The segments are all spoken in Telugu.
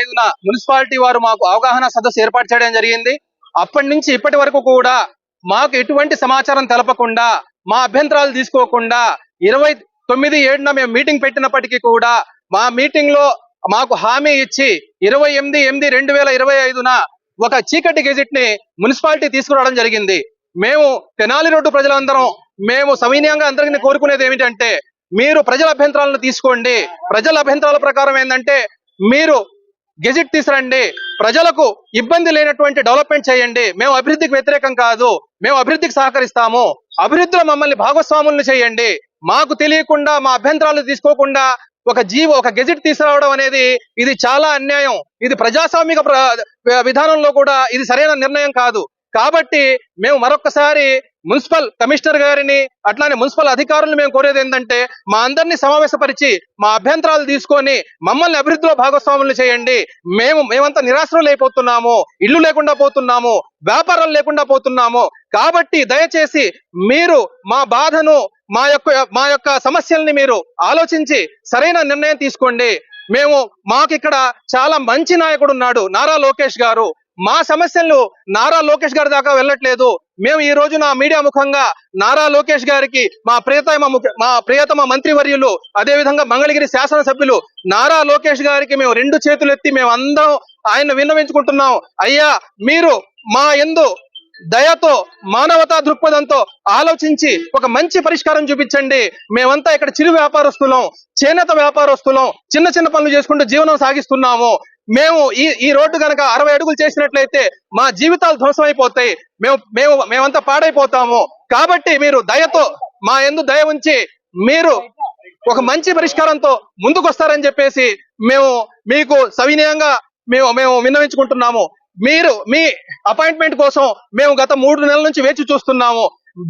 ఐదున మున్సిపాలిటీ వారు మాకు అవగాహన సదస్సు ఏర్పాటు చేయడం జరిగింది. అప్పటి నుంచి ఇప్పటి వరకు కూడా మాకు ఎటువంటి సమాచారం తెలపకుండా మా అభ్యంతరాలు తీసుకోకుండా ఇరవై తొమ్మిది ఏడున మేము మీటింగ్ పెట్టినప్పటికీ కూడా మా మీటింగ్లో మాకు హామీ ఇచ్చి ఇరవై ఎనిమిది ఎనిమిది రెండు వేల ఇరవై ఐదున ఒక చీకటి గెజిట్ని మున్సిపాలిటీ తీసుకురావడం జరిగింది. మేము తెనాలి రోడ్డు ప్రజలందరం మేము సవినీయంగా అందరికీ కోరుకునేది ఏమిటంటే మీరు ప్రజల అభ్యంతరాలను తీసుకోండి. ప్రజల అభ్యంతరాల ప్రకారం ఏంటంటే మీరు గెజిట్ తీసురండి. ప్రజలకు ఇబ్బంది లేనటువంటి డెవలప్మెంట్ చేయండి. మేము అభివృద్ధికి వ్యతిరేకం కాదు. మేము అభివృద్ధికి సహకరిస్తాము. అభివృద్ధిలో మమ్మల్ని భాగస్వాములను చేయండి. మాకు తెలియకుండా మా అభ్యంతరాలు తీసుకోకుండా ఒక జీవో ఒక గెజిట్ తీసుకురావడం అనేది ఇది చాలా అన్యాయం. ఇది ప్రజాస్వామిక ప్ర- విధానంలో కూడా ఇది సరైన నిర్ణయం కాదు. కాబట్టి మేము మరొకసారి మున్సిపల్ కమిషనర్ గారిని అట్లానే మున్సిపల్ అధికారులను మేము కోరేది ఏంటంటే మా అందరినీ సమావేశపరిచి మా అభ్యంతరాలు తీసుకొని మమ్మల్ని అభివృద్ధిలో భాగస్వాములు చేయండి. మేము మేమంతా నిరాశనం అయిపోతున్నాము ఇల్లు లేకుండా పోతున్నాము వ్యాపారాలు లేకుండా పోతున్నాము. కాబట్టి దయచేసి మీరు మా బాధను మా యొక్క మా యొక్క సమస్యల్ని మీరు ఆలోచించి సరైన నిర్ణయం తీసుకోండి. మేము మాకు ఇక్కడ చాలా మంచి నాయకుడు ఉన్నాడు నారా లోకేష్ గారు. మా సమస్యలు నారా లోకేష్ గారి దాకా వెళ్ళట్లేదు. మేము ఈ రోజు నా మీడియా ముఖంగా నారా లోకేష్ గారికి మా ప్రియతమ ముఖ్య- మా ప్రియతమ మంత్రివర్యులు అదే విధంగా మంగళగిరి శాసనసభ్యులు నారా లోకేష్ గారికి మేము రెండు చేతులు ఎత్తి మేము అందరం ఆయన విన్నవించుకుంటున్నాం. అయ్యా మీరు మా ఎందు దయతో మానవతా దృక్పథంతో ఆలోచించి ఒక మంచి పరిష్కారం చూపించండి. మేమంతా ఇక్కడ చిరు వ్యాపారస్తులం చేనేత వ్యాపారస్తులం చిన్న చిన్న పనులు చేసుకుంటూ జీవనం సాగిస్తున్నాము. మేము ఈ ఈ రోడ్డు కనుక అరవై అడుగులు చేసినట్లయితే మా జీవితాలు ధ్వంసమైపోతాయి. మేము మేము మేమంతా పాడైపోతాము. కాబట్టి మీరు దయతో మా ఎందు దయ ఉంచి మీరు ఒక మంచి పరిష్కారంతో ముందుకు వస్తారని చెప్పేసి మేము మీకు సవినయంగా మేము మేము విన్నవించుకుంటున్నాము. మీరు మీ అపాయింట్మెంట్ కోసం మేము గత మూడు నెలల నుంచి వేచి చూస్తున్నాము.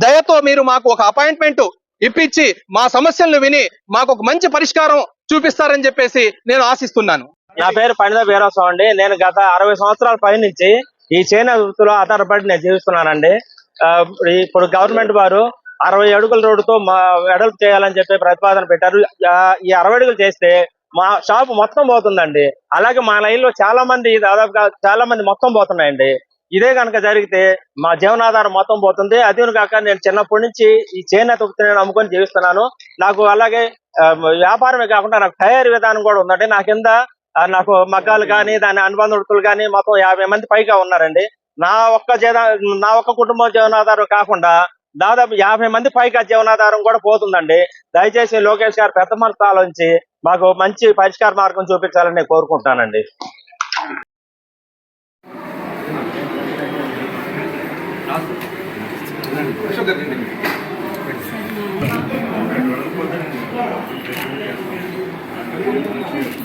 దయతో మీరు మాకు ఒక అపాయింట్మెంట్ ఇప్పించి మా సమస్యలను విని మాకు ఒక మంచి పరిష్కారం చూపిస్తారని చెప్పేసి నేను ఆశిస్తున్నాను. నా పేరు పండిత వీరస్వామి అండి. నేను గత అరవై సంవత్సరాల పై నుంచి ఈ చేనేత వృత్తిలో ఆధారపడి నేను జీవిస్తున్నానండి. ఆ, ఇప్పుడు గవర్నమెంట్ వారు అరవై అడుగుల రోడ్డుతో మా వెడల్పు చేయాలని చెప్పి ప్రతిపాదన పెట్టారు. ఆ, ఈ అరవై అడుగులు చేస్తే మా షాప్ మొత్తం పోతుందండి. అలాగే మా లైన్లో చాలా మంది దాదాపుగా చాలా మంది మొత్తం పోతున్నాయండి. ఇదే కనుక జరిగితే మా జీవనాధారం మొత్తం పోతుంది. అదే కాక నేను చిన్నప్పటి నుంచి ఈ చేనేత వృత్తిని నేను అమ్ముకొని జీవిస్తున్నాను. నాకు అలాగే వ్యాపారమే కాకుండా నాకు తయారీ విధానం కూడా ఉందండి. నా కింద నాకు మగ్గాలు కానీ దాని అనుబంధ కానీ మొత్తం యాభై మంది పైగా ఉన్నారండి. నా ఒక్క జీవన నా ఒక్క కుటుంబ జీవనాధారం కాకుండా దాదాపు యాభై మంది పైగా జీవనాధారం కూడా పోతుందండి. దయచేసి లోకేష్ గారు పెద్ద మనసు ఆలోచించి మాకు మంచి పరిష్కార మార్గం చూపించాలని నేను కోరుకుంటానండి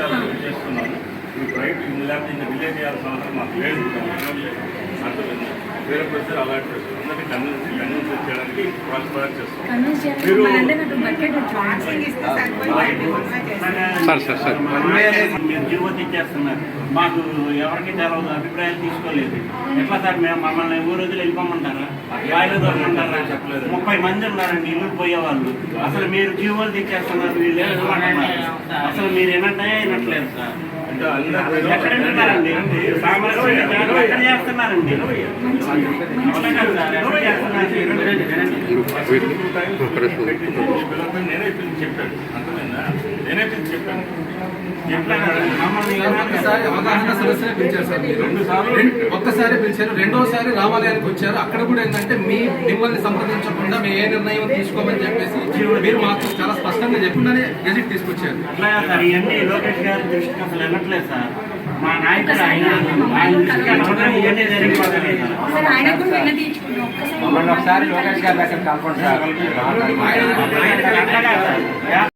తగ్గించాలని చేస్తున్నాను ఈ ప్రైవేట్ లేకపోతే ఇంకా డిలే చేయాల్సిన అవసరం మాకు లేదు అర్థమైంది వేరే ప్రజలు అలాంటి అందరినీ కన్విన్స్ కన్విన్స్ చేయడానికి ప్రాసెస్ చేస్తాం. మీరు సార్ సార్ సార్. మీరు జీవో తెచ్చేస్తున్నారు మాకు ఎవరికి తెలవదు అభిప్రాయాలు తీసుకోలేదు. ఎట్లా సార్ మేము మమ్మల్ని ఊరు వదిలి వెళ్ళిపోమంటారా? వాయిదా దొరకమంటారా? చెప్పలేదు ముప్పై మంది ఉన్నారండి ఇల్లు పోయేవాళ్ళు. అసలు మీరు జీవోలు తెచ్చేస్తున్నారు వీళ్ళు అసలు మీరు ఏమంటే వినట్లేదు సార్. ఎక్కడ ఎక్కడ చేస్తున్నారండి నేనే పిలిచి చెప్పాను. నేనే పిలిచి చెప్పాను. ఎట్లా ఒక్కసారి అవగాహన సదస్సునే పిలిచారు సార్ మీరు. ఒక్కసారి పిలిచారు. రెండోసారి రామాలయానికి వచ్చారు. అక్కడ కూడా ఏంటంటే మీ మిమ్మల్ని సంప్రదించకుండా మేము ఏ నిర్ణయం తీసుకోమని చెప్పేసి మీరు మాకు చాలా స్పష్టంగా చెప్పుకుండానే గెజిట్ తీసుకొచ్చారు. సార్? ఇవన్నీ లోకేష్ గారి దృష్టికి అసలు వెళ్ళట్లేదు సార్. మా నాయకుడు ఆయన ఇవన్నీ మమ్మల్ని ఒకసారి లోకేష్ గారి దగ్గర ఆయన